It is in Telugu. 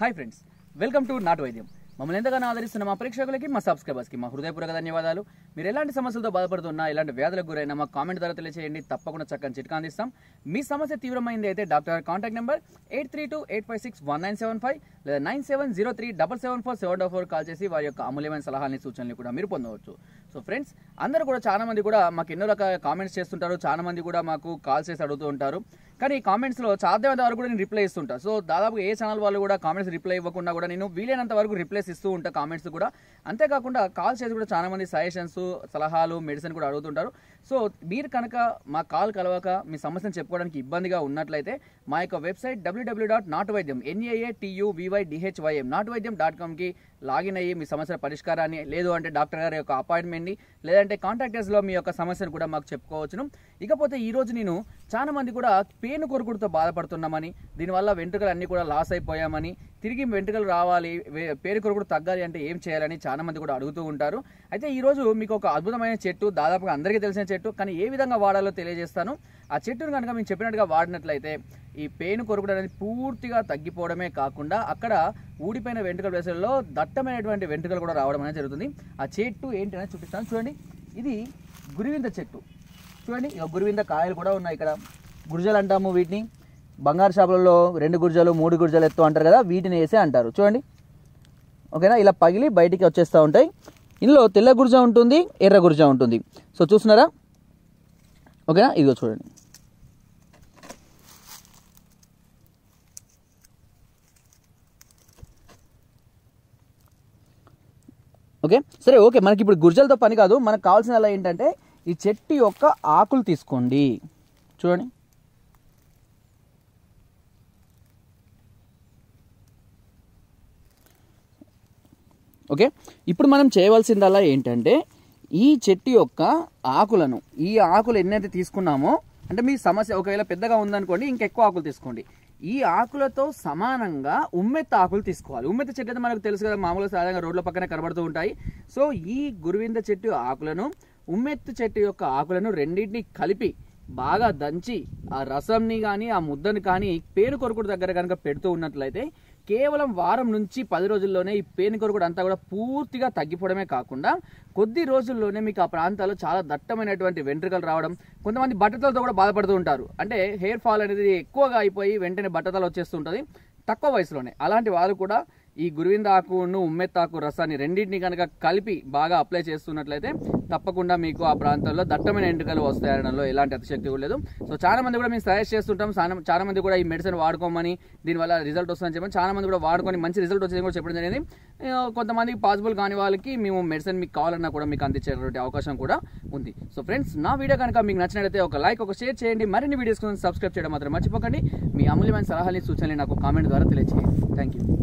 హాయ్ ఫ్రెండ్స్ వెల్కమ్ టు నాటు వైద్యం మమ్మల్ని ఎంతగానో ఆదరిస్తున్న మా ప్రేక్షకులకి మా సబ్స్క్రైబర్స్కి మా హృదయపూర్వక ధన్యవాదాలు. మీరు ఎలాంటి సమస్యలతో బాధపడుతున్నా ఎలాంటి వ్యాధులకు గురైనా మా కామెంట్ ద్వారా తెలియజేయండి తప్పకుండా చక్కని చిట్కా అందిస్తాం. మీ సమస్య తీవ్రమైంది అయితే doctor contact number eight three two eight five six one nine seven five లేదా nine seven zero three double seven four seven double four call చేసి వారి యొక్క అమూల్యమైన సలహాలని సూచనలు కూడా మీరు పొందవచ్చు. సో ఫ్రెండ్స్ అందరూ కూడా చాలా మంది కూడా మాకు ఎన్నో రకాల కామెంట్స్ చేస్తుంటారు. చాలా మంది కూడా మాకు కాల్ చేసి అడుగుతూ ఉంటారు. కానీ ఈ కామెంట్స్లో సాధ్యమైన వరకు కూడా నేను రిప్లై ఇస్తుంటాను సో దాదాపు ఏ ఛానల్ వాళ్ళు కూడా కామెంట్స్ రిప్లై ఇవ్వకుండా కూడా నేను వీలైనంత వరకు రిప్లైస్ ఇస్తూ ఉంటాను కామెంట్స్ కూడా. అంతేకాకుండా కాల్ చేసి కూడా చాలా మంది సజెషన్స్ సలహాలు మెడిసిన్ కూడా అడుగుతుంటారు. సో మీరు కనుక మా కాల్ కలవక మీ సమస్యను చెప్పుకోవడానికి ఇబ్బందిగా ఉన్నట్లయితే మా యొక్క వెబ్సైట్ డబ్ల్యూడబ్ల్యూ డాట్ నాటు వైద్యం ఎన్ఏఏ టీయూ వివై డిహెచ్వైఎం నాటు వైద్యం డాట్ కామ్కి లాగిన్ అయ్యి మీ సమస్యల పరిష్కారాన్ని లేదు అంటే డాక్టర్ గారి యొక్క అపాయింట్మెంట్ని లేదంటే కాంటాక్టర్స్లో మీ యొక్క సమస్యను కూడా మాకు చెప్పుకోవచ్చును. ఇకపోతే ఈరోజు నేను చాలా మంది కూడా పేను కొరకుడుతో బాధపడుతున్నామని దీనివల్ల వెంట్రుకలు అన్నీ కూడా లాస్ అయిపోయామని తిరిగి వెంట్రుకలు రావాలి పేరు కొరకుడు తగ్గాలి అంటే ఏం చేయాలని చాలా మంది కూడా అడుగుతూ ఉంటారు. అయితే ఈరోజు మీకు ఒక అద్భుతమైన చెట్టు దాదాపుగా అందరికీ తెలిసిన చెట్టు కానీ ఏ విధంగా వాడాలో తెలియజేస్తాను. ఆ చెట్టును కనుక మేము చెప్పినట్టుగా వాడినట్లయితే ఈ పెయిన్ కొరకడం అనేది పూర్తిగా తగ్గిపోవడమే కాకుండా అక్కడ ఊడిపోయిన వెంట్రుకల ప్లేసుల్లో దట్టమైనటువంటి వెంట్రుకలు కూడా రావడం అనేది జరుగుతుంది. ఆ చెట్టు ఏంటి అనేది చూపిస్తాను. చూడండి. ఇది గురివింద చెట్టు. చూడండి. ఇక గురివింద కాయలు కూడా ఉన్నాయి ఇక్కడ. గురిజలు అంటాము వీటిని. బంగారు షాపులలో రెండు గురిజలు మూడు గురిజలు ఎత్తు అంటారు కదా వీటిని వేసే అంటారు. చూడండి. ఓకేనా? ఇలా పగిలి బయటికి వచ్చేస్తూ ఉంటాయి. ఇందులో తెల్ల గుర్జ ఉంటుంది ఎర్ర గుర్జ ఉంటుంది. సో చూస్తున్నారా? ఓకేనా? ఇదిగో చూడండి. ఓకే? సరే ఓకే మనకి ఇప్పుడు గుర్జలతో పని కాదు. మనకు కావాల్సిన అలా ఏంటంటే ఈ చెట్టు యొక్క ఆకులు తీసుకోండి. చూడండి. ఓకే? ఇప్పుడు మనం చేయవలసిందల్లా ఏంటంటే ఈ చెట్టు యొక్క ఆకులను ఈ ఆకులు ఎన్నైతే తీసుకున్నామో అంటే మీ సమస్య ఒకవేళ పెద్దగా ఉందనుకోండి ఇంకెక్కువ ఆకులు తీసుకోండి. ఈ ఆకులతో సమానంగా ఉమ్మెత్త ఆకులు తీసుకోవాలి. ఉమ్మెత్త చెట్టు అయితే మనకు తెలుసు కదా మామూలుగా సాధారణంగా రోడ్ల పక్కనే కనబడుతూ ఉంటాయి. సో ఈ గురువింద చెట్టు ఆకులను ఉమ్మెత్తు చెట్టు యొక్క ఆకులను రెండింటిని కలిపి బాగా దంచి ఆ రసంని కానీ ఆ ముద్దని కానీ పేరు కొరకుడు దగ్గర కనుక పెడుతూ ఉన్నట్లయితే కేవలం వారం నుంచి పది రోజుల్లోనే ఈ పేను కొరుకుడు అంతా కూడా పూర్తిగా తగ్గిపోవడమే కాకుండా కొద్ది రోజుల్లోనే మీకు ఆ ప్రాంతాల్లో చాలా దట్టమైనటువంటి వెంట్రుకలు రావడం కొంతమంది బట్టతలతో కూడా బాధపడుతూ ఉంటారు. అంటే హెయిర్ ఫాల్ అనేది ఎక్కువగా అయిపోయి వెంటనే బట్టతలు వచ్చేస్తుంటుంది తక్కువ వయసులోనే. అలాంటి వారు కూడా ఈ గురువింద ఆకును ఉమ్మెత్తాకు రసాన్ని రెండింటిని కనుక కలిపి బాగా అప్లై చేస్తున్నట్లయితే తప్పకుండా మీకు ఆ ప్రాంతంలో దట్టమైన ఎంటుకలు వస్తాయనడంలో ఎలాంటి అతిశక్తి కూడా లేదు. సో చాలా మంది కూడా మేము సజెస్ట్ చేస్తుంటాం చాలా- మంది కూడా ఈ మెడిసిన్ వాడుకోమని దీనివల్ల రిజల్ట్ వస్తుందని చెప్పి చాలా మంది కూడా వాడుకొని మంచి రిజల్ట్ వచ్చేది కూడా చెప్పడం జరిగింది. కొంతమంది కొంతమందికి పాసిబుల్ కాని వాళ్ళకి మేము మెడిసిన్ మీకు కావాలన్నా కూడా మీకు అందించేటువంటి అవకాశం కూడా ఉంది. సో ఫ్రెండ్స్ నా వీడియో కనుక మీకు నచ్చినట్లయితే ఒక లైక్ ఒక షేర్ చేయండి. మరిన్ని వీడియోస్ కోసం సబ్స్క్రైబ్ చేయడం మాత్రం మర్చిపోకండి. మీ అమూల్యమైన సలహాలు సూచనలు నాకు కామెంట్ ద్వారా తెలియజేయండి థ్యాంక్ యూ